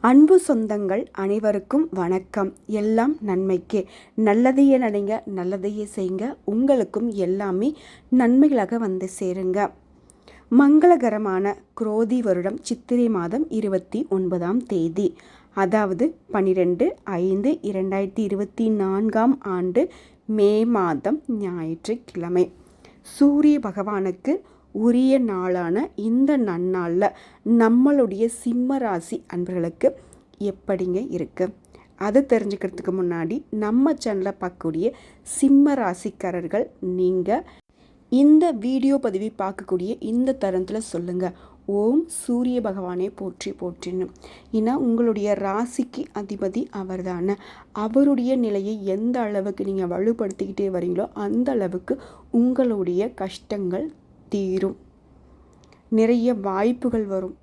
அன்பு சொந்தங்கள் அனைவருக்கும் வணக்கம். எல்லாம் நன்மைக்கே. நல்லதையே நடைங்க நல்லதையே செய்யுங்க உங்களுக்கும் எல்லாமே நன்மைகளாக வந்து சேருங்க. மங்களகரமான குரோதி வருடம் சித்திரை மாதம் இருபத்தி ஒன்பதாம் தேதி. அதாவது பன்னிரெண்டு ஐந்து இரண்டாயிரத்தி இருபத்தி நான்காம் ஆண்டு மே மாதம் ஞாயிற்றுக்கிழமை. சூரிய பகவானுக்கு உரிய நாளான இந்த நன்னாளில் நம்மளுடைய சிம்ம ராசி அன்பர்களுக்கு எப்படிங்க இருக்குது அதை தெரிஞ்சுக்கிறதுக்கு முன்னாடி நம்ம சேனலில் பார்க்கக்கூடிய சிம்ம ராசிக்காரர்கள் நீங்கள் இந்த வீடியோ பதிவை பார்க்கக்கூடிய இந்த தருணத்தில் சொல்லுங்கள் ஓம் சூரிய பகவானே போற்றி போற்றின்னு. ஏன்னா உங்களுடைய ராசிக்கு அதிபதி அவர் தானே அவருடைய நிலையை எந்த அளவுக்கு நீங்கள் வலுப்படுத்திக்கிட்டே வரீங்களோ அந்த அளவுக்கு உங்களுடைய கஷ்டங்கள் தீரும். நிறைய வாய்ப்புகள் வரும்.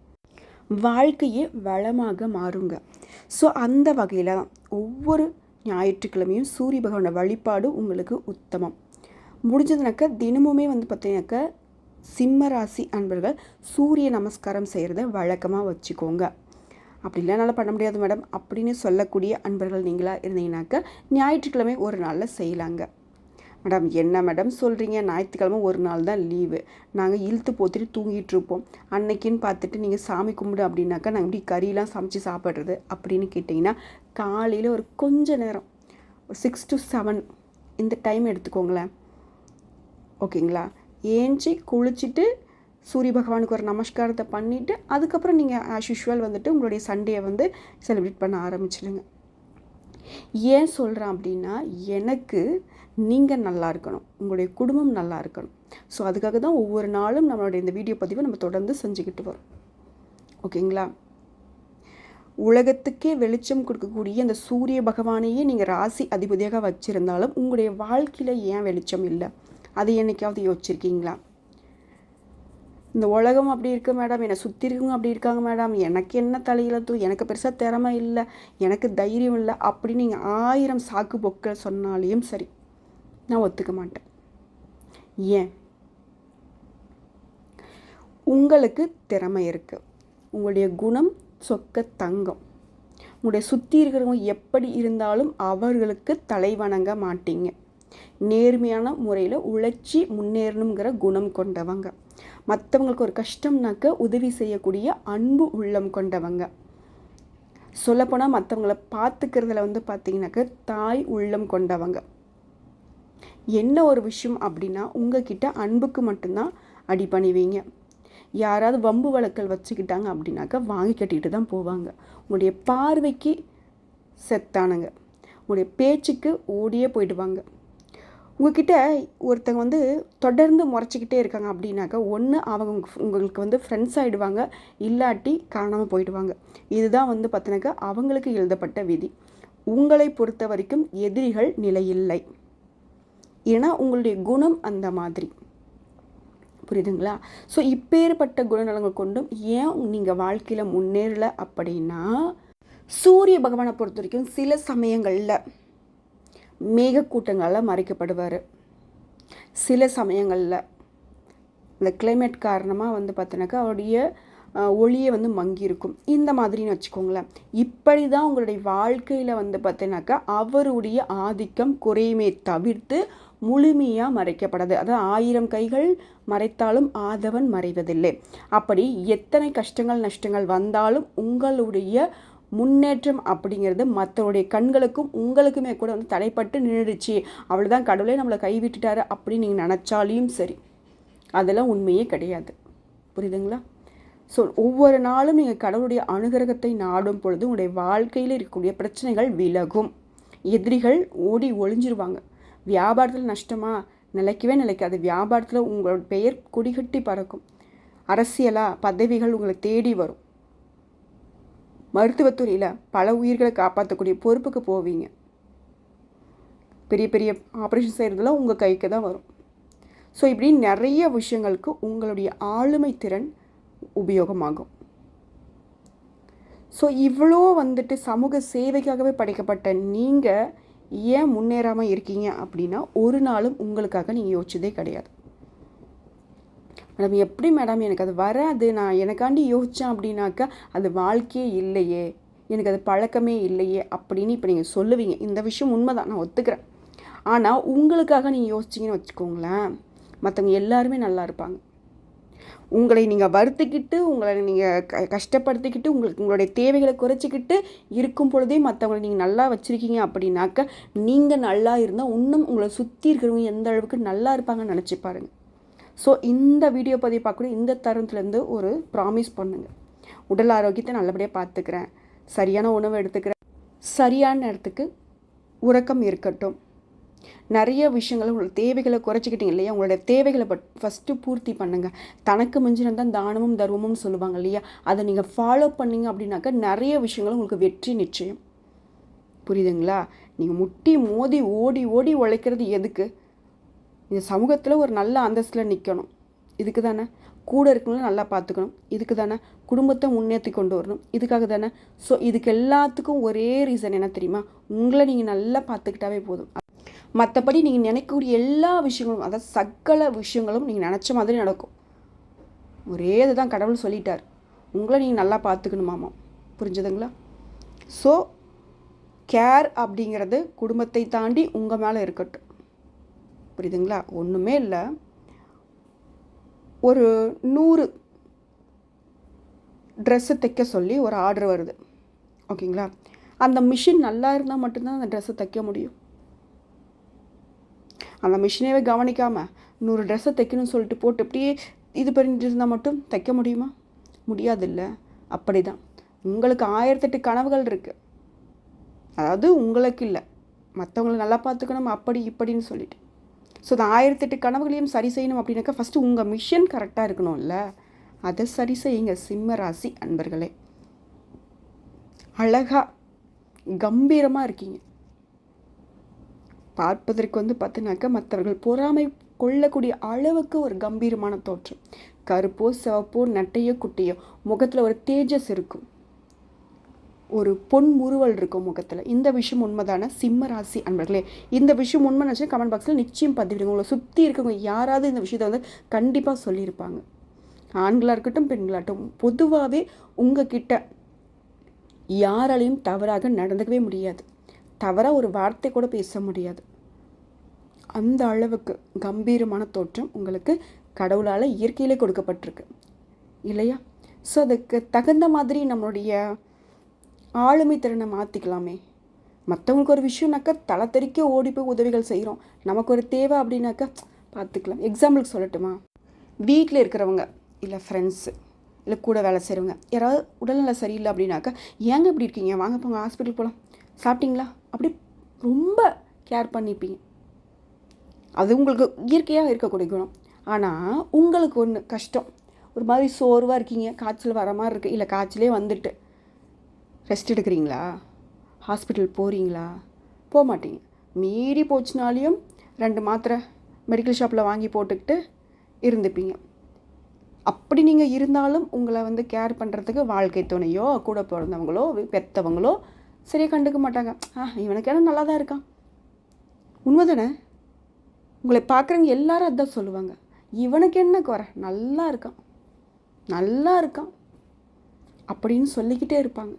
வாழ்க்கையே வளமாக மாறுங்க. ஸோ அந்த வகையில் ஒவ்வொரு ஞாயிற்றுக்கிழமையும் சூரிய பகவானோட வழிபாடு உங்களுக்கு உத்தமம். முடிஞ்சதுனாக்க தினமுமே வந்து பார்த்தீங்கன்னாக்கா சிம்ம ராசி அன்பர்கள் சூரிய நமஸ்காரம் செய்கிறத வழக்கமாக வச்சுக்கோங்க. அப்படிலாம் என்னால் பண்ண முடியாது மேடம். அப்படின்னு சொல்லக்கூடிய அன்பர்கள் நீங்களாக இருந்தீங்கன்னாக்கா ஞாயிற்றுக்கிழமை ஒரு நாளில் செய்யலாங்க. மேடம் என்ன மேடம் சொல்கிறீங்க ஞாயிற்றுக்கிழமை ஒரு நாள் தான் லீவு. நாங்கள் இழுத்து போத்திட்டு தூங்கிட்டு இருப்போம். அன்னைக்குன்னு பார்த்துட்டு நீங்கள் சாமி கும்பிடு அப்படின்னாக்கா நாங்கள் இப்படி கறியெலாம் சமைச்சு சாப்பிட்றது அப்படின்னு கேட்டிங்கன்னா காலையில் ஒரு கொஞ்ச நேரம் ஒரு சிக்ஸ் டு செவன் இந்த டைம் எடுத்துக்கோங்களேன். ஓகேங்களா? ஏஞ்சி குளிச்சுட்டு சூரிய பகவானுக்கு ஒரு நமஸ்காரத்தை பண்ணிவிட்டு அதுக்கப்புறம் நீங்கள் ஆஸ் யூஷுவல் வந்துட்டு உங்களுடைய சண்டேயை வந்து செலிப்ரேட் பண்ண ஆரம்பிச்சிடுங்க. ஏன் சொல்கிறேன் அப்படின்னா எனக்கு நீங்கள் நல்லா இருக்கணும். உங்களுடைய குடும்பம் நல்லா இருக்கணும். ஸோ அதுக்காக தான் ஒவ்வொரு நாளும் நம்மளுடைய இந்த வீடியோ பதிவை நம்ம தொடர்ந்து செஞ்சுக்கிட்டு வரோம். ஓகேங்களா? உலகத்துக்கே வெளிச்சம் கொடுக்கக்கூடிய அந்த சூரிய பகவானையே நீங்கள் ராசி அதிபதியாக வச்சுருந்தாலும் உங்களுடைய வாழ்க்கையில் ஏன் வெளிச்சம் இல்லை? அது என்னைக்காவது யோசிச்சிருக்கீங்களா? இந்த உலகம் அப்படி இருக்கு மேடம் என்னை சுற்றி இருக்கவங்க அப்படி இருக்காங்க மேடம் எனக்கு என்ன தலையில தூ எனக்கு பெருசாக திறமை இல்லை எனக்கு தைரியம் இல்லை அப்படின்னு நீங்கள் ஆயிரம் சாக்கு பொக்கள் சொன்னாலையும் சரி நான் ஒத்துக்க மாட்டேன். ஏன்? உங்களுக்கு திறமை இருக்குது உங்களுடைய குணம் சொக்க தங்கம். உங்களுடைய சுற்றி இருக்கிறவங்க எப்படி இருந்தாலும் அவர்களுக்கு தலை வணங்க மாட்டீங்க. நேர்மையான முறையில் உழைச்சி முன்னேறணுங்கிற குணம் கொண்டவங்க. மற்றவங்களுக்கு ஒரு கஷ்டம்னாக்க உதவி செய்யக்கூடிய அன்பு உள்ளம் கொண்டவங்க. சொல்லப்போனால் மற்றவங்கள பார்த்துக்கிறதுல வந்து பார்த்தீங்கன்னாக்க தாய் உள்ளம் கொண்டவங்க. என்ன ஒரு விஷயம் அப்படின்னா உங்ககிட்ட அன்புக்கு மட்டும்தான் அடி பண்ணிவீங்க யாராவது வம்பு வழக்கல் வச்சுக்கிட்டாங்க அப்படின்னாக்கா வாங்கி கட்டிட்டு தான் போவாங்க. உங்களுடைய பார்வைக்கு செத்தானுங்க. உங்களுடைய பேச்சுக்கு ஓடியே போயிடுவாங்க. உங்ககிட்ட ஒருத்தங்க வந்து தொடர்ந்து முறைச்சிக்கிட்டே இருக்காங்க அப்படின்னாக்கா ஒன்று அவங்க உங்களுக்கு வந்து ஃப்ரெண்ட்ஸ் ஆகிடுவாங்க இல்லாட்டி காணாமல் போயிடுவாங்க. இதுதான் வந்து பார்த்தினாக்கா அவங்களுக்கு எழுதப்பட்ட விதி. உங்களை பொறுத்த வரைக்கும் எதிரிகள் நிலையில்லை. ஏன்னா உங்களுடைய குணம் அந்த மாதிரி. புரியுதுங்களா? ஸோ இப்பேற்பட்ட குணநலங்கள் கொண்டும் ஏன் நீங்கள் வாழ்க்கையில் முன்னேறலை அப்படின்னா சூரிய பகவானை பொறுத்த வரைக்கும் சில சமயங்களில் மேகக்கூட்டங்களால் மறைக்கப்படுவார். சில சமயங்களில் இந்த கிளைமேட் காரணமாக வந்து பார்த்தினாக்கா அவருடைய ஒளியே வந்து மங்கியிருக்கும் இந்த மாதிரின்னு வச்சுக்கோங்களேன். இப்படி தான் உங்களுடைய வாழ்க்கையில் வந்து பார்த்தீங்கன்னாக்கா அவருடைய ஆதிக்கம் குறையுமே தவிர்த்து முழுமையாக மறைக்கப்படாது. அதாவது ஆயிரம் கைகள் மறைத்தாலும் ஆதவன் மறைவதில்லை. அப்படி எத்தனை கஷ்டங்கள் நஷ்டங்கள் வந்தாலும் உங்களுடைய முன்னேற்றம் அப்படிங்கிறது மற்றவருடைய கண்களுக்கும் உங்களுக்குமே கூட வந்து தடைப்பட்டு நின்றுடுச்சு. அவ்வளோதான் கடவுளே நம்மளை கைவிட்டுட்டாரு அப்படின்னு நீங்கள் நினச்சாலையும் சரி. அதெல்லாம் உண்மையே கிடையாது. புரியுதுங்களா? ஸோ ஒவ்வொரு நாளும் நீங்கள் கடவுளுடைய அனுகிரகத்தை நாடும் பொழுது உங்களுடைய வாழ்க்கையில் இருக்கக்கூடிய பிரச்சனைகள் விலகும். எதிரிகள் ஓடி ஒளிஞ்சிருவாங்க. வியாபாரத்தில் நஷ்டமாக நிலைக்கவே நிலைக்காது. வியாபாரத்தில் உங்களோட பெயர் கொடிகட்டி பறக்கும். அரசியலாக பதவிகள் உங்களை தேடி வரும். மருத்துவத்துறையில் பல உயிர்களை காப்பாற்றக்கூடிய பொறுப்புக்கு போவீங்க. பெரிய பெரிய ஆப்ரேஷன் செய்கிறதுலாம் உங்கள் கைக்கு தான் வரும். ஸோ இப்படி நிறைய விஷயங்களுக்கு உங்களுடைய ஆளுமை திறன் உபயோகமாகும். ஸோ இவ்வளோ வந்துட்டு சமூக சேவைக்காகவே படைக்கப்பட்ட நீங்கள் ஏன் முன்னேறாமல் இருக்கீங்க அப்படின்னா ஒரு நாளும் உங்களுக்காக நீங்கள் யோசிச்சதே கிடையாது. மேடம் எப்படி மேடம் எனக்கு அது வராது? நான் எனக்காண்டி யோசித்தேன் அப்படின்னாக்கா அது வாழ்க்கையே இல்லையே. எனக்கு அது பழக்கமே இல்லையே அப்படின்னு இப்போ நீங்கள் சொல்லுவீங்க. இந்த விஷயம் உண்மைதான் நான் ஒத்துக்கிறேன். ஆனால் உங்களுக்காக நீங்கள் யோசிச்சிங்கன்னு வச்சுக்கோங்களேன் மற்றவங்க எல்லாருமே நல்லா இருப்பாங்க. உங்களை நீங்கள் வருத்திக்கிட்டு உங்களை நீங்கள் க கஷ்டப்படுத்திக்கிட்டு உங்களுக்கு உங்களுடைய தேவைகளை குறைச்சிக்கிட்டு இருக்கும் பொழுதே மற்றவங்களை நீங்கள் நல்லா வச்சுருக்கீங்க அப்படின்னாக்க நீங்கள் நல்லா இருந்தால் இன்னும் உங்களை சுற்றி இருக்கிறவங்க எந்த அளவுக்கு நல்லா இருப்பாங்கன்னு நினச்சி பாருங்கள் ஸோ இந்த வீடியோ பதிவு பார்க்கக்கூடிய இந்த தருணத்துலேருந்து ஒரு ப்ராமிஸ் பண்ணுங்கள் உடல் ஆரோக்கியத்தை நல்லபடியாக பார்த்துக்கிறேன் சரியான உணவு எடுத்துக்கிறேன். சரியான நேரத்துக்கு உறக்கம் இருக்கட்டும். நிறைய விஷயங்கள் உங்களோட தேவைகளை குறைச்சிக்கிட்டீங்க இல்லையா? உங்களோட தேவைகளை பட் ஃபஸ்ட்டு பூர்த்தி பண்ணுங்கள் தனக்கு மிஞ்சினது தான் தானமும் தர்மமும் சொல்லுவாங்க இல்லையா? அதை நீங்கள் ஃபாலோ பண்ணீங்க அப்படின்னாக்கா நிறைய விஷயங்கள் உங்களுக்கு வெற்றி நிச்சயம். புரியுதுங்களா? நீங்கள் முட்டி மோதி ஓடி ஓடி உழைக்கிறது எதுக்கு? இந்த சமூகத்தில் ஒரு நல்ல அந்தஸ்தில் நிற்கணும் இதுக்கு தானே? கூட இருக்கணும் நல்லா பார்த்துக்கணும். இதுக்கு தானே? குடும்பத்தை முன்னேற்றி கொண்டு வரணும். இதுக்காக தானே? ஸோ இதுக்கு எல்லாத்துக்கும் ஒரே ரீசன் என்ன தெரியுமா? உங்களை நீங்கள் நல்லா பார்த்துக்கிட்டாவே போதும். மற்றபடி நீங்கள் நினைக்கக்கூடிய எல்லா விஷயங்களும் அதாவது சகல விஷயங்களும் நீங்கள் நினச்ச மாதிரி நடக்கும். ஒரே இதுதான் கடவுள் சொல்லிட்டார். உங்களை நீங்கள் நல்லா பார்த்துக்கணுமாமா புரிஞ்சுதுங்களா? ஸோ கேர் அப்படிங்கிறது குடும்பத்தை தாண்டி உங்கள் மேலே இருக்கட்டும். புரியுதுங்களா? ஒன்றுமே இல்லை. ஒரு நூறு ட்ரெஸ்ஸு தைக்க சொல்லி ஒரு ஆர்டர் வருது. ஓகேங்களா அந்த மிஷின் நல்லா இருந்தால் மட்டும்தான் அந்த ட்ரெஸ்ஸை தைக்க முடியும். அந்த மிஷினேவே கவனிக்காமல் நூறு ட்ரெஸ்ஸை தைக்கணும்னு சொல்லிட்டு போட்டு இப்படியே இது பண்ணிட்டு இருந்தால் மட்டும் தைக்க முடியுமா? முடியாதில்ல. அப்படி தான் உங்களுக்கு ஆயிரத்தெட்டு கனவுகள் இருக்குது அதாவது உங்களுக்கு இல்லை. மற்றவங்களை நல்லா பார்த்துக்கணும் அப்படி இப்படின்னு சொல்லிட்டு. ஸோ அந்த ஆயிரத்தெட்டு கனவுகளையும் சரி செய்யணும் அப்படின்னாக்கா ஃபஸ்ட்டு உங்கள் மிஷன் கரெக்டாக இருக்கணும்ல. அதை சரி செய்யுங்க சிம்ம ராசி அன்பர்களே. அழகாக கம்பீரமாக இருக்கீங்க. பார்ப்பதற்கு வந்து பார்த்தினாக்கா மற்றவர்கள் பொறாமை கொள்ளக்கூடிய அளவுக்கு ஒரு கம்பீரமான தோற்றம். கருப்போ சிவப்போ நட்டையோ குட்டையோ முகத்தில் ஒரு தேஜஸ் இருக்கும். ஒரு பொன் முறுவல் இருக்கும் முகத்தில். இந்த விஷயம் உண்மைதான? சிம்ம ராசி அன்பர்களே இந்த விஷயம் உண்மை நினச்சி கமெண்ட் பாக்ஸில் நிச்சயம் பதிவிடுங்க. உங்களை சுற்றி இருக்கவங்க யாராவது இந்த விஷயத்தை வந்து கண்டிப்பாக சொல்லியிருப்பாங்க. ஆண்களாக இருக்கட்டும் பெண்களாகட்டும் பொதுவாகவே உங்ககிட்ட யாராலையும் தவறாக நடந்துக்கவே முடியாது. தவறாக ஒரு வார்த்தை கூட பேச முடியாது. அந்த அளவுக்கு கம்பீரமான தோற்றம் உங்களுக்கு கடவுளால் இயற்கையிலே கொடுக்கப்பட்டிருக்கு. இல்லையா? ஸோ அதுக்கு தகுந்த மாதிரி நம்மளுடைய ஆளுமை திறனை மாற்றிக்கலாமே மற்றவங்களுக்கு ஒரு விஷயம்னாக்கா தலை தெறிக்க ஓடி போய் உதவிகள் செய்கிறோம் நமக்கு ஒரு தேவை அப்படின்னாக்கா பார்த்துக்கலாம் எக்ஸாம்பிளுக்கு சொல்லட்டுமா? வீட்டில் இருக்கிறவங்க இல்லை ஃப்ரெண்ட்ஸு இல்லை கூட வேலை செய்கிறவங்க யாராவது உடல்நிலை சரியில்லை அப்படின்னாக்கா ஏங்க இப்படி இருக்கீங்க? வாங்க போங்க ஹாஸ்பிட்டல் போகலாம் சாப்பிட்டீங்களா? அப்படி ரொம்ப கேர் பண்ணிப்பீங்க. அது உங்களுக்கு இயற்கையாக இருக்கக்கூடிய குணம். ஆனால் உங்களுக்கு ஒன்று கஷ்டம். ஒரு மாதிரி சோர்வாக இருக்கீங்க. காய்ச்சல் வர மாதிரி இருக்குது இல்லை காய்ச்சலே வந்துட்டு. ரெஸ்ட் எடுக்கிறீங்களா? ஹாஸ்பிட்டல் போகிறீங்களா போக மாட்டீங்க மீறி போச்சுனாலையும் ரெண்டு மாத்திரை மெடிக்கல் ஷாப்பில் வாங்கி போட்டுக்கிட்டு இருந்துப்பீங்க. அப்படி நீங்கள் இருந்தாலும் உங்களை வந்து கேர் பண்ணுறதுக்கு வாழ்க்கை துணையோ கூட பிறந்தவங்களோ பெற்றவங்களோ சரியாக கண்டுக்க மாட்டாங்க. ஆ இவனுக்கு நல்லா தான் இருக்கான். உண்மை தானே உங்களை பார்க்குறவங்க எல்லாரும் அதான் சொல்லுவாங்க. இவனுக்கு என்ன குறை? நல்லா இருக்கான். நல்லா இருக்கான். அப்படின்னு சொல்லிக்கிட்டே இருப்பாங்க.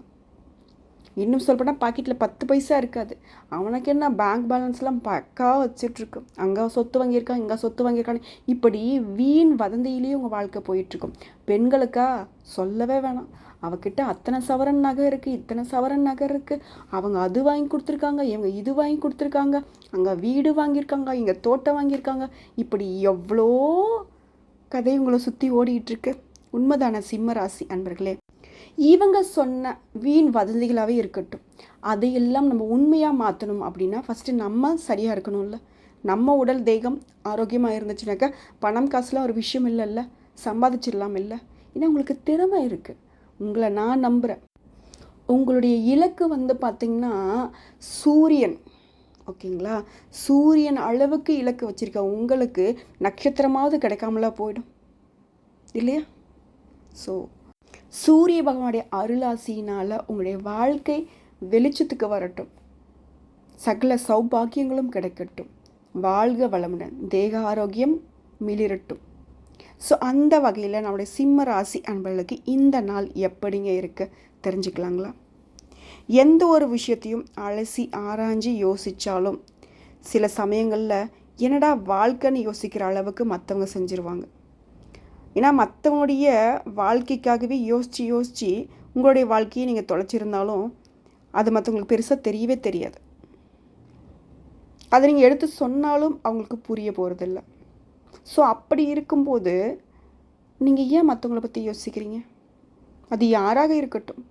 இன்னும் சொல்லப்போனால் பாக்கெட்டில் பத்து பைசா இருக்காது. அவனுக்கு என்ன பேங்க் பேலன்ஸ்லாம் பக்காவாக வச்சிட்ருக்கு. அங்கே சொத்து வாங்கியிருக்கான் இங்கே சொத்து வாங்கியிருக்கான்னு. இப்படி வீண் வதந்தியிலேயே உங்கள் வாழ்க்கை போயிட்டுருக்கும் பெண்களுக்கா? சொல்லவே வேணாம். அவகிட்ட அத்தனை சவரன் நகை இருக்குது இத்தனை சவரன் நகை இருக்குது அவங்க அது வாங்கி கொடுத்துருக்காங்க இவங்க இது வாங்கி கொடுத்துருக்காங்க. அங்கே வீடு வாங்கியிருக்காங்க இங்கே தோட்டம் வாங்கியிருக்காங்க. இப்படி எவ்வளோ கதை உங்களை சுற்றி ஓடிக்கிட்டுருக்கு. உண்மைதான சிம்ம ராசி அன்பர்களே? இவங்க சொன்ன வீண் வதந்திகளாகவே இருக்கட்டும். அதையெல்லாம் நம்ம உண்மையாக மாற்றணும் அப்படின்னா ஃபஸ்ட்டு நம்ம சரியாக இருக்கணும்ல. நம்ம உடல் தேகம் ஆரோக்கியமாக இருந்துச்சுனாக்கா பணம் காசுலாம் ஒரு விஷயம் இல்லைல்ல. சம்பாதிச்சிடலாம் இல்லை. ஏன்னா உங்களுக்கு திறமை இருக்குது உங்களை நான் நம்புகிறேன் உங்களுடைய இலக்கு வந்து பார்த்திங்கன்னா சூரியன். ஓகேங்களா? சூரியன் அளவுக்கு இலக்கு வச்சுருக்க உங்களுக்கு நட்சத்திரமாவது கிடைக்காமலா போயிடும். இல்லையா? ஸோ சூரிய பகவானுடைய அருளாசினால் உங்களுடைய வாழ்க்கை வெளிச்சத்துக்கு வரட்டும். சகல சௌபாக்கியங்களும் கிடைக்கட்டும். வாழ்க வளமுடன். தேக ஆரோக்கியம் மிளிரட்டும். ஸோ அந்த வகையில் நம்முடைய சிம்ம ராசி அன்பர்களுக்கு இந்த நாள் எப்படிங்க இருக்க? தெரிஞ்சுக்கலாங்களா? எந்த ஒரு விஷயத்தையும் அலசி ஆராய்ஞ்சு யோசித்தாலும் சில சமயங்களில் என்னடா வாழ்க்கைன்னு யோசிக்கிற அளவுக்கு மற்றவங்க செஞ்சுருவாங்க. ஏன்னா மற்றவங்களுடைய வாழ்க்கைக்காகவே யோசித்து யோசித்து உங்களுடைய வாழ்க்கையை நீங்கள் தொலைச்சிருந்தாலும் அது மற்றவங்களுக்கு பெருசாக தெரியவே தெரியாது. அதை நீங்கள் எடுத்து சொன்னாலும் அவங்களுக்கு புரிய போகிறதில்ல ஸோ அப்படி இருக்கும்போது நீங்கள் ஏன் மற்றவங்கள பற்றி யோசிக்கிறீங்க? அது யாராக இருக்கட்டும்.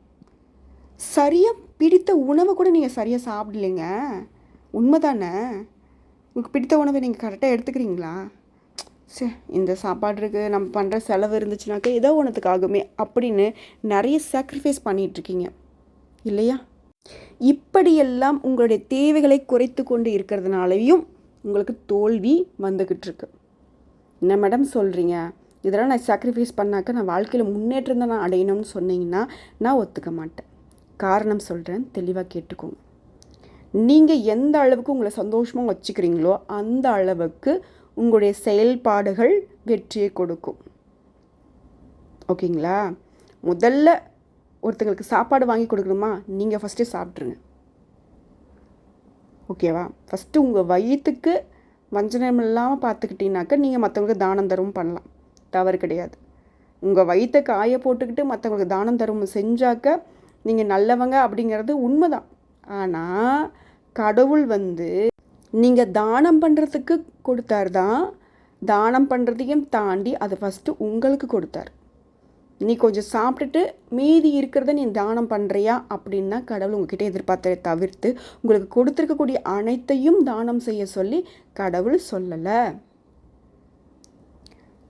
சரியாக பிடித்த உணவை கூட நீங்கள் சரியாக சாப்பிடலைங்க. உண்மை தானே உங்களுக்கு பிடித்த உணவை நீங்கள் கரெக்டாக எடுத்துக்கிறீங்களா? சே இந்த சாப்பாடு இருக்குது நம்ம பண்ணுற செலவு இருந்துச்சுனாக்கா ஏதோ ஒன்றுத்துக்காகுமே அப்படின்னு நிறைய சாக்ரிஃபைஸ் பண்ணிகிட்ருக்கீங்க இல்லையா? இப்படியெல்லாம் உங்களுடைய தேவைகளை குறைத்து கொண்டு இருக்கிறதுனாலையும் உங்களுக்கு தோல்வி வந்துக்கிட்டு இருக்கு என்ன மேடம் சொல்கிறீங்க இதெல்லாம் நான் சாக்ரிஃபைஸ் பண்ணாக்க நான் வாழ்க்கையில் முன்னேற்றம் தான் நான் அடையணும்னு சொன்னீங்கன்னா நான் ஒத்துக்க மாட்டேன். காரணம் சொல்கிறேன் தெளிவாக கேட்டுக்கோங்க. நீங்கள் எந்த அளவுக்கு உங்களை சந்தோஷமாக வச்சுக்கிறீங்களோ அந்த அளவுக்கு உங்களுடைய செயல்பாடுகள் வெற்றியை கொடுக்கும். ஓகேங்களா? முதல்ல ஒருத்தங்களுக்கு சாப்பாடு வாங்கி கொடுக்கணுமா? நீங்கள் ஃபஸ்ட்டு சாப்பிட்ருங்க ஓகேவா? ஃபஸ்ட்டு உங்கள் வயிற்றுக்கு வஞ்சனம் இல்லாமல் பார்த்துக்கிட்டீங்கனாக்கா நீங்கள் மற்றவங்களுக்கு தானம் தரும் பண்ணலாம். தவறு கிடையாது. உங்கள் வயிற்றை காய போட்டுக்கிட்டு மற்றவங்களுக்கு தானம் தரும் செஞ்சாக்க நீங்கள் நல்லவங்க அப்படிங்கிறது உண்மைதான். ஆனால் கடவுள் வந்து நீங்கள் தானம் பண்ணுறதுக்கு கொடுத்தார் தான் தானம் பண்ணுறதையும் தாண்டி அதை ஃபஸ்ட்டு உங்களுக்கு கொடுத்தார். நீ கொஞ்சம் சாப்பிட்டுட்டு மீதி இருக்கிறத நீ தானம் பண்ணுறியா அப்படின்னா கடவுள் உங்ககிட்ட எதிர்பார்த்ததை தவிர்த்து உங்களுக்கு கொடுத்துருக்கக்கூடிய அனைத்தையும் தானம் செய்ய சொல்லி கடவுள் சொல்லலை.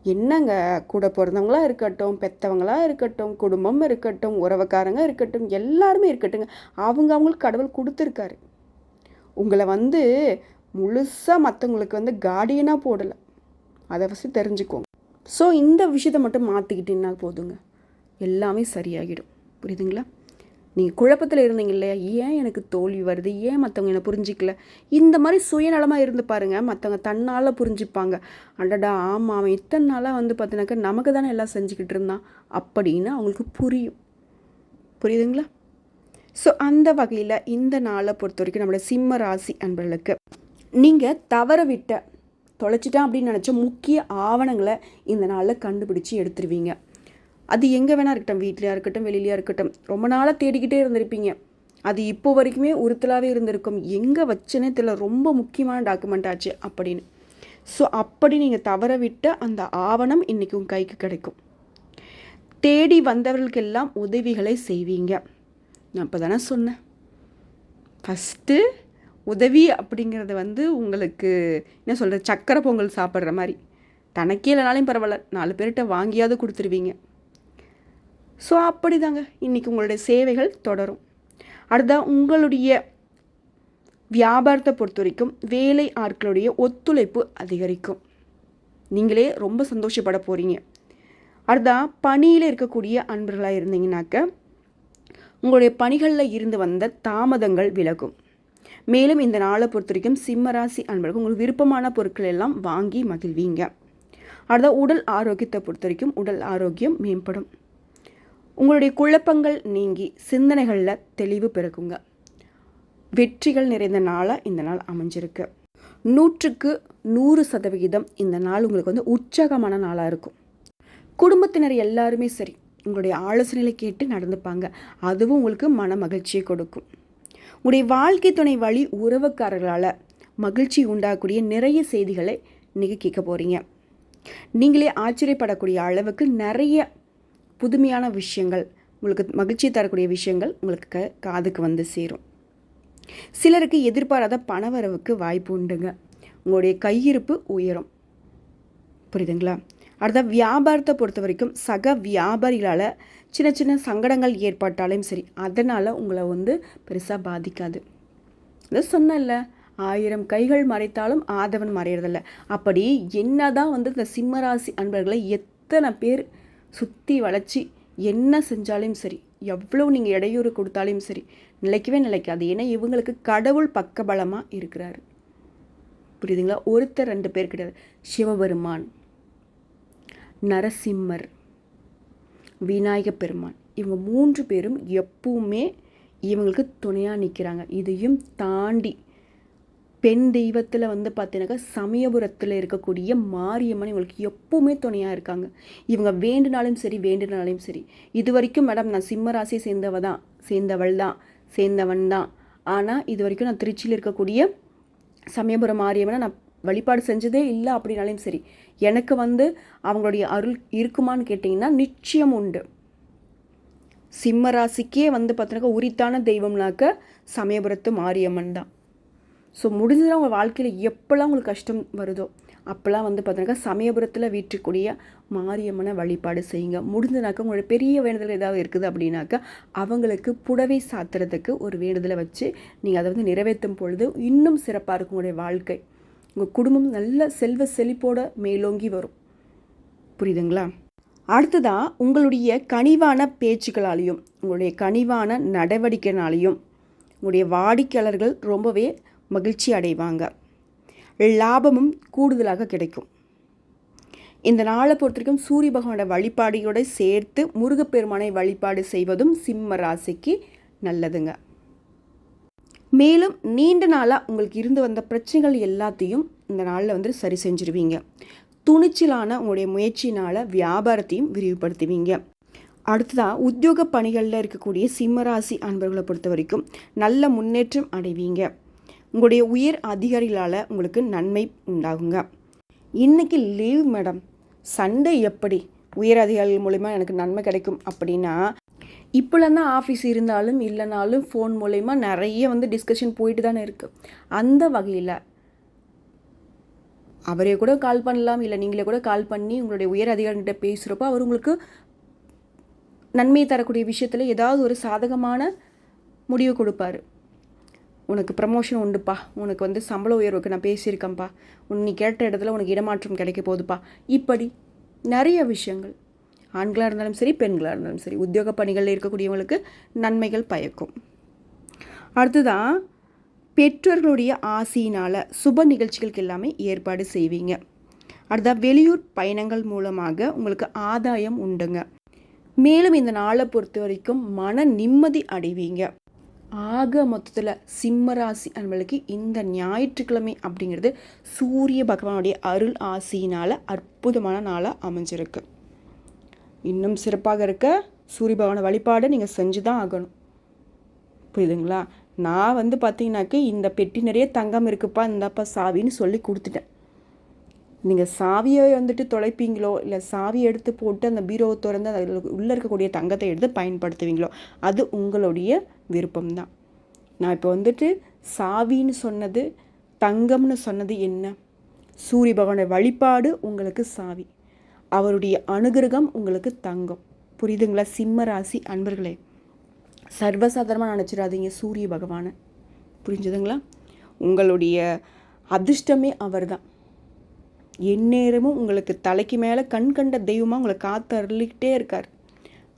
என்னங்க? கூட பிறந்தவங்களா இருக்கட்டும் பெற்றவங்களாக இருக்கட்டும் குடும்பம் இருக்கட்டும் உறவுக்காரங்க இருக்கட்டும் எல்லாருமே இருக்கட்டுங்க அவங்க அவங்களுக்கு கடவுள் கொடுத்துருக்காரு. உங்களை வந்து முழுசாக மற்றவங்களுக்கு வந்து கார்டியனாக போடலை. அதை ஃபஸ்ட்டு தெரிஞ்சுக்கோங்க. ஸோ இந்த விஷயத்தை மட்டும் மாற்றிக்கிட்டீங்கன்னா போதுங்க. எல்லாமே சரியாகிடும். புரியுதுங்களா? நீங்கள் குழப்பத்தில் இருந்தீங்க இல்லையா? ஏன் எனக்கு தோல்வி வருது? ஏன் மற்றவங்க என்னை புரிஞ்சிக்கல? இந்த மாதிரி சுயநலமாக இருந்து பாருங்கள் மற்றவங்க தன்னால் புரிஞ்சுப்பாங்க. அடடா ஆமாம் அவன் இத்தனை நாளாக வந்து பார்த்தினாக்கா நமக்கு தானே எல்லாம் செஞ்சுக்கிட்டு இருந்தான் அப்படின்னு அவங்களுக்கு புரியும். புரியுதுங்களா? ஸோ அந்த வகையில் இந்த நாளை பொறுத்த வரைக்கும் நம்மளோட சிம்ம ராசி அன்பர்களுக்கு நீங்கள் தவற விட்ட தொலைச்சிட்டேன் அப்படின்னு நினச்ச முக்கிய ஆவணங்களை இந்த நாளில் கண்டுபிடிச்சி எடுத்துருவீங்க. அது எங்கே வேணா இருக்கட்டும் வீட்லையாக இருக்கட்டும் வெளியிலையாக இருக்கட்டும் ரொம்ப நாளாக தேடிக்கிட்டே இருந்திருப்பீங்க. அது இப்போ வரைக்குமே உறுத்தலாகவே இருந்திருக்கும். எங்கே வச்சனே தெரியல ரொம்ப முக்கியமான டாக்குமெண்ட் ஆச்சு அப்படின்னு. ஸோ அப்படி நீங்கள் தவற விட்ட அந்த ஆவணம் இன்றைக்கி உங்கள் கைக்கு கிடைக்கும். தேடி வந்தவர்களுக்கெல்லாம் உதவிகளை செய்வீங்க. நான் இப்போ தானே சொன்னேன். ஃபஸ்ட்டு உதவி அப்படிங்கிறது வந்து உங்களுக்கு என்ன சொல்கிறது சக்கரை பொங்கல் சாப்பிட்ற மாதிரி. தனக்கே இல்லைனாலும் பரவாயில்ல. நாலு பேர்கிட்ட வாங்கியாவது கொடுத்துருவீங்க. ஸோ அப்படி தாங்க இன்றைக்கி உங்களுடைய சேவைகள் தொடரும். அடுத்தா உங்களுடைய வியாபாரத்தை பொறுத்த வரைக்கும் வேலை ஆட்களுடைய ஒத்துழைப்பு அதிகரிக்கும். நீங்களே ரொம்ப சந்தோஷப்பட போகிறீங்க அடுத்தா பணியில் இருக்கக்கூடிய அன்பர்களாக இருந்தீங்கன்னாக்க உங்களுடைய பணிகளில் இருந்து வந்த தாமதங்கள் விலகும். மேலும் இந்த நாளை பொறுத்த வரைக்கும் சிம்மராசி அன்பர்கள் உங்களுக்கு விருப்பமான பொருட்கள் எல்லாம் வாங்கி மகிழ்வீங்க. அடுத்த உடல் ஆரோக்கியத்தை பொறுத்த வரைக்கும் உடல் ஆரோக்கியம் மேம்படும். உங்களுடைய குழப்பங்கள் நீங்கி சிந்தனைகளில் தெளிவு பிறக்குங்க வெற்றிகள் நிறைந்த நாளாக இந்த நாள் அமைஞ்சிருக்கு. நூற்றுக்கு நூறு சதவிகிதம் இந்த நாள் உங்களுக்கு வந்து உற்சாகமான நாளாக இருக்கும். குடும்பத்தினர் எல்லாருமே சரி உங்களுடைய ஆலோசனைகளை கேட்டு நடந்துப்பாங்க. அதுவும் உங்களுக்கு மன மகிழ்ச்சியை கொடுக்கும். உங்களுடைய வாழ்க்கை துணை வழி உறவுக்காரர்களால் மகிழ்ச்சி உண்டாகக்கூடிய நிறைய செய்திகளை நீங்கள் கேட்க போகிறீங்க நீங்களே ஆச்சரியப்படக்கூடிய அளவுக்கு நிறைய புதுமையான விஷயங்கள் உங்களுக்கு மகிழ்ச்சி தரக்கூடிய விஷயங்கள் உங்களுக்கு காதுக்கு வந்து சேரும். சிலருக்கு எதிர்பாராத பணவரவுக்கு வாய்ப்பு உண்டுங்க. உங்களுடைய கையிருப்பு உயரும். புரியுதுங்களா? அடுத்த வியாபாரத்தை பொறுத்த வரைக்கும் சக வியாபாரிகளால் சின்ன சின்ன சங்கடங்கள் ஏற்பட்டாலும் சரி அதனால் உங்களை வந்து பெருசாக பாதிக்காது. இதை சொன்னல ஆயிரம் கைகள் மறைத்தாலும் ஆதவன் மறையிறதில்ல. அப்படி என்ன தான் வந்து இந்த சிம்மராசி அன்பர்களை எத்தனை பேர் சுற்றி வளைச்சி என்ன செஞ்சாலும் சரி எவ்வளோ நீங்கள் இடையூறு கொடுத்தாலும் சரி நிலைக்கவே நிலைக்காது. ஏன்னா இவங்களுக்கு கடவுள் பக்கபலமாக இருக்கிறாரு. புரியுதுங்களா? ஒருத்தர் ரெண்டு பேர் கிடையாது. சிவபெருமான் நரசிம்மர் விநாயக பெருமான். இவங்க மூன்று பேரும் எப்பவுமே இவங்களுக்கு துணையாக நிற்கிறாங்க இதையும் தாண்டி பெண் தெய்வத்தில் வந்து பார்த்தீங்கன்னாக்கா சமயபுரத்தில் இருக்கக்கூடிய மாரியம்மன் இவங்களுக்கு எப்போவுமே துணையாக இருக்காங்க. இவங்க வேண்டுனாலும் சரி வேண்டுனாலும் சரி. இது வரைக்கும் மேடம் நான் சிம்ம ராசி சேர்ந்தவ தான் சேர்ந்தவள் தான் சேர்ந்தவன் தான். ஆனால் இது வரைக்கும் நான் திருச்சியில் இருக்கக்கூடிய சமயபுரம் மாரியம்மனை நான் வழிபாடு செஞ்சதே இல்லை அப்படின்னாலும் சரி எனக்கு வந்து அவங்களுடைய அருள் இருக்குமான்னு கேட்டிங்கன்னா நிச்சயம் உண்டு. சிம்ம ராசிக்கே வந்து பார்த்தீங்கன்னா உரித்தான தெய்வம்னாக்க சமயபுரத்து மாரியம்மன் தான். ஸோ முடிஞ்சது உங்கள் வாழ்க்கையில் எப்போல்லாம் உங்களுக்கு கஷ்டம் வருதோ அப்போல்லாம் வந்து பார்த்தீங்கன்னா சமயபுரத்தில் வீட்டுக்கூடிய மாரியம்மனை வழிபாடு செய்யுங்க. முடிஞ்சதுனாக்க உங்களோட பெரிய வேண்டுதல் ஏதாவது இருக்குது அப்படின்னாக்கா அவங்களுக்கு புடவை சாத்துறதுக்கு ஒரு வேண்டுதலை வச்சு நீங்கள் அதை வந்து நிறைவேற்றும் பொழுது இன்னும் சிறப்பாக இருக்கும் உங்களுடைய வாழ்க்கை. உங்கள் குடும்பம் நல்ல செல்வ செழிப்போட மேலோங்கி வரும். புரியுதுங்களா? அடுத்ததாக உங்களுடைய கனிவான பேச்சுக்களாலையும் உங்களுடைய கனிவான நடவடிக்கைனாலையும் உங்களுடைய வாடிக்கையாளர்கள் ரொம்பவே மகிழ்ச்சி அடைவாங்க. லாபமும் கூடுதலாக கிடைக்கும். இந்த நாளை பொறுத்த வரைக்கும் சூரிய பகவானோட வழிபாடையோடு சேர்த்து முருகப்பெருமானை வழிபாடு செய்வதும் சிம்ம ராசிக்கு நல்லதுங்க. மேலும் நீண்ட நாளாக உங்களுக்கு இருந்து வந்த பிரச்சனைகள் எல்லாத்தையும் இந்த நாளில் வந்து சரி செஞ்சுருவீங்க. துணிச்சலான உங்களுடைய முயற்சினால் வியாபாரத்தையும் விரிவுபடுத்துவீங்க. அடுத்ததாக உத்தியோக பணிகளில் இருக்கக்கூடிய சிம்மராசி அன்பர்களை பொறுத்த வரைக்கும் நல்ல முன்னேற்றம் அடைவீங்க. உங்களுடைய உயர் அதிகாரிகளால் உங்களுக்கு நன்மை உண்டாகுங்க. இன்றைக்கி லீவ் மேடம் சண்டே எப்படி? உயர் அதிகாரிகள் மூலிமா எனக்கு நன்மை கிடைக்கும் அப்படின்னா இப்போலாம் தான் ஆஃபீஸ் இருந்தாலும் இல்லைனாலும் ஃபோன் மூலயமா நிறைய வந்து டிஸ்கஷன் போயிட்டு தானே இருக்குது அந்த வகையில் அவரே கூட கால் பண்ணலாம் இல்லை நீங்களே கூட கால் பண்ணி உங்களுடைய உயர் அதிகாரிகிட்ட பேசுகிறப்போ அவர் உங்களுக்கு நன்மையை தரக்கூடிய விஷயத்தில் ஏதாவது ஒரு சாதகமான முடிவு கொடுப்பாரு. உனக்கு ப்ரமோஷன் உண்டுப்பா. உனக்கு வந்து சம்பள உயர்வுக்கு நான் பேசியிருக்கேன்ப்பா. உன் நீ கேட்ட இடத்துல உனக்கு இடமாற்றம் கிடைக்க போகுதுப்பா. இப்படி நிறைய விஷயங்கள். ஆண்களாக இருந்தாலும் சரி பெண்களாக இருந்தாலும் சரி உத்தியோக பணிகளில் இருக்கக்கூடியவங்களுக்கு நன்மைகள் பயக்கும். அடுத்துதான் பெற்றோர்களுடைய ஆசையினால் சுப நிகழ்ச்சிகளுக்கு எல்லாமே ஏற்பாடு செய்வீங்க. அடுத்தா வெளியூர் பயணங்கள் மூலமாக உங்களுக்கு ஆதாயம் உண்டுங்க. மேலும் இந்த நாளை பொறுத்த வரைக்கும் மன நிம்மதி அடைவீங்க. ஆக மொத்தத்தில் சிம்மராசி அன்பளுக்கு இந்த ஞாயிற்றுக்கிழமை அப்படிங்கிறது சூரிய பகவானுடைய அருள் ஆசியினால் அற்புதமான நாளாக அமைஞ்சிருக்கு. இன்னும் சிறப்பாக இருக்க சூரிய பகவான வழிபாடு நீங்கள் செஞ்சு தான் ஆகணும். புரியுதுங்களா? நான் வந்து பார்த்தீங்கன்னாக்க இந்த பெட்டி நிறைய தங்கம் இருக்குப்பா இந்தாப்பா சாவின்னு சொல்லி கொடுத்துட்டேன். நீங்கள் சாவியை வந்துட்டு தொலைப்பீங்களோ இல்லை சாவியை எடுத்து போட்டு அந்த பீரோவை திறந்து அதில் உள்ளே இருக்கக்கூடிய தங்கத்தை எடுத்து பயன்படுத்துவீங்களோ அது உங்களுடைய விருப்பம்தான். நான் இப்போ வந்துட்டு சாவின்னு சொன்னது தங்கம்னு சொன்னது என்ன? சூரிய பகவானுடைய வழிபாடு உங்களுக்கு சாவி. அவருடைய அனுகிரகம் உங்களுக்கு தங்கும். புரியுதுங்களா? சிம்ம ராசி அன்பர்களே சர்வசாதாரணமாக நினச்சிடாதீங்க சூரிய பகவானை. புரிஞ்சுதுங்களா? உங்களுடைய அதிர்ஷ்டமே அவர் தான் எந்நேரமும் உங்களுக்கு தலைக்கு மேலே கண் கண்ட தெய்வமாக உங்களை காத்து அருளிக்கிட்டே இருக்கார்.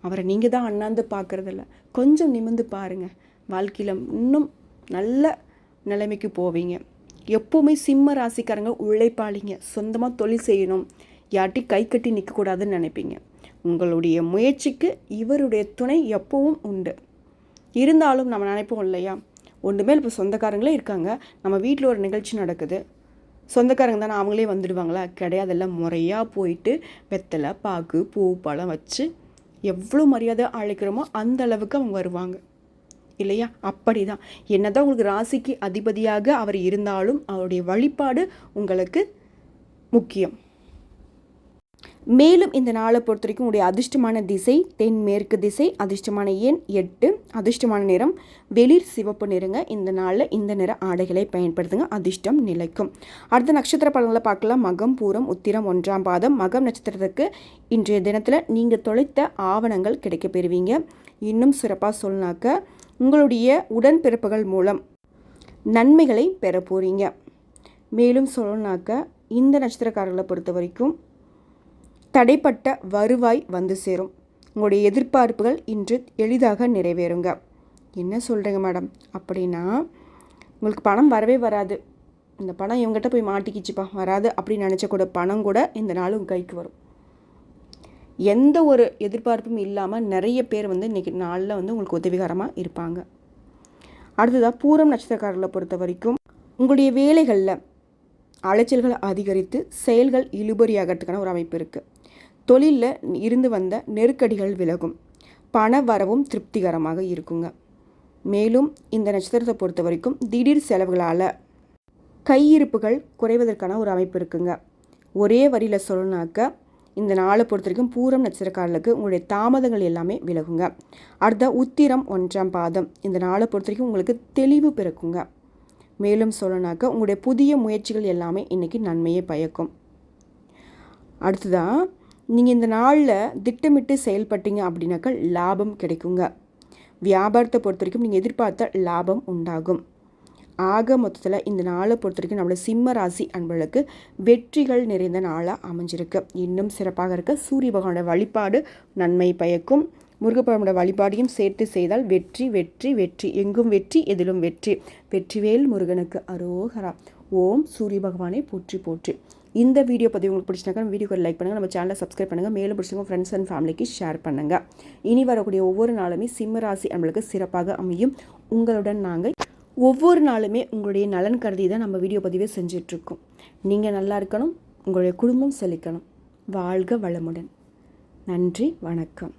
அவரை நீங்கள் தான் அண்ணாந்து பார்க்குறதில்ல. கொஞ்சம் நிமிந்து பாருங்கள் வாழ்க்கையில் இன்னும் நல்ல நிலைமைக்கு போவீங்க. எப்போவுமே சிம்ம ராசிக்காரங்க உழைப்பாளிங்க. சொந்தமாக தொழில் செய்யணும். யார்ட்டி கை கட்டி நிற்கக்கூடாதுன்னு நினைப்பீங்க. உங்களுடைய முயற்சிக்கு இவருடைய துணை எப்பவும் உண்டு. இருந்தாலும் நம்ம நினைப்போம் இல்லையா? ஒன்றுமே இப்போ சொந்தக்காரங்களே இருக்காங்க. நம்ம வீட்டில் ஒரு நிகழ்ச்சி நடக்குது. சொந்தக்காரங்க தானே அவங்களே வந்துடுவாங்களா? கிடையாது எல்லாம் முறையாக போயிட்டு வெத்தலை பாக்கு பூ பழம் வச்சு எவ்வளோ மரியாதை அழைக்கிறோமோ அந்த அளவுக்கு அவங்க வருவாங்க. இல்லையா? அப்படி தான் என்னதான் உங்களுக்கு ராசிக்கு அதிபதியாக அவர் இருந்தாலும் அவருடைய வழிபாடு உங்களுக்கு முக்கியம். மேலும் இந்த நாளை பொறுத்த வரைக்கும் உங்களுடைய அதிர்ஷ்டமான திசை தென்மேற்கு திசை அதிர்ஷ்டமான எண் எட்டு அதிர்ஷ்டமான நிறம் வெளிர் சிவப்பு நிறங்க இந்த நாளில் இந்த நிற ஆடைகளை பயன்படுத்துங்க அதிர்ஷ்டம் நிலைக்கும். அடுத்த நட்சத்திர பலன்களை பார்க்கலாம். மகம் பூரம் உத்திரம் ஒன்றாம் பாதம். மகம் நட்சத்திரத்துக்கு இன்றைய தினத்தில் நீங்கள் தொலைத்த ஆவணங்கள் கிடைக்க பெறுவீங்க இன்னும் சிறப்பாக சொல்லாக்க உங்களுடைய உடன்பிறப்புகள் மூலம் நன்மைகளை பெற போகிறீங்க மேலும் சொல்லணாக்க இந்த நட்சத்திரக்காரர்களை பொறுத்த வரைக்கும் தடைப்பட்ட வருவாய் வந்து சேரும். உங்களுடைய எதிர்பார்ப்புகள் இன்று எளிதாக நிறைவேறுங்க. என்ன சொல்கிறீங்க மேடம் அப்படின்னா உங்களுக்கு பணம் வரவே வராது. இந்த பணம் இவங்ககிட்ட போய் மாட்டிக்கிச்சுப்பா வராது அப்படின்னு நினச்ச கூட பணம் கூட இந்த நாள் உங்கள் கைக்கு வரும். எந்த ஒரு எதிர்பார்ப்பும் இல்லாமல் நிறைய பேர் வந்து இன்றைக்கி நாளில் வந்து உங்களுக்கு உதவிகரமாக இருப்பாங்க. அடுத்ததாக பூரம் நட்சத்திரக்காரர்களை பொறுத்த வரைக்கும் உங்களுடைய வேலைகளில் அலைச்சல்கள் அதிகரித்து செயல்கள் இழுபறியாகிறதுக்கான ஒரு அமைப்பு இருக்குது தொழிலில் இருந்து வந்த நெருக்கடிகள் விலகும். பண வரவும் திருப்திகரமாக இருக்குங்க. மேலும் இந்த நட்சத்திரத்தை பொறுத்த வரைக்கும் திடீர் செலவுகளால் கையிருப்புகள் குறைவதற்கான ஒரு அமைப்பு இருக்குங்க. ஒரே வரியில் சொல்லணுனாக்க இந்த நாளை பொறுத்த வரைக்கும் பூரம் நட்சத்திரக்காரர்களுக்கு உங்களுடைய தாமதங்கள் எல்லாமே விலகுங்க. அடுத்த உத்திரம் ஒன்றாம் பாதம். இந்த நாளை பொறுத்த வரைக்கும் உங்களுக்கு தெளிவு பிறக்குங்க. மேலும் சொல்லணாக்க உங்களுடைய புதிய முயற்சிகள் எல்லாமே இன்றைக்கி நன்மையை பயக்கும். அடுத்ததாக நீங்கள் இந்த நாளில் திட்டமிட்டு செயல்பட்டீங்க அப்படின்னாக்கா லாபம் கிடைக்குங்க. வியாபாரத்தை பொறுத்த வரைக்கும் நீங்கள் எதிர்பார்த்த லாபம் உண்டாகும். ஆக மொத்தத்தில் இந்த நாளை பொறுத்த வரைக்கும் நம்மளோட சிம்ம ராசி அன்பர்களுக்கு வெற்றிகள் நிறைந்த நாளாக அமைஞ்சிருக்கு. இன்னும் சிறப்பாக இருக்க சூரிய பகவானோட வழிபாடு நன்மை பயக்கும். முருகப்பெருமோட வழிபாடையும் சேர்த்து செய்தால் வெற்றி வெற்றி வெற்றி. எங்கும் வெற்றி எதிலும் வெற்றி. வெற்றிவேல் முருகனுக்கு அரோகரா. ஓம் சூரிய பகவானை போற்றி போற்றி. இந்த வீடியோ பதிவு உங்களுக்கு பிடிச்சிருக்கா வீடியோக்கு லைக் பண்ணுங்கள் நம்ம சேனலை சப்ஸ்கிரைப் பண்ணுங்கள் மேலும் பிடிச்சவங்க ஃப்ரெண்ட்ஸ் அண்ட் ஃபேமிலிக்கு ஷேர் பண்ணுங்கள் இனி வரக்கூடிய ஒவ்வொரு நாளுமே சிம்ம ராசி நம்மளுக்கு சிறப்பாக அமையும். உங்களுடன் நாங்கள் ஒவ்வொரு நாளுமே உங்களுடைய நலன் கருதி தான் நம்ம வீடியோ பதிவே செஞ்சிட்ருக்கோம். நீங்கள் நல்லா இருக்கணும் உங்களுடைய குடும்பம் செழிக்கணும். வாழ்க வளமுடன். நன்றி வணக்கம்.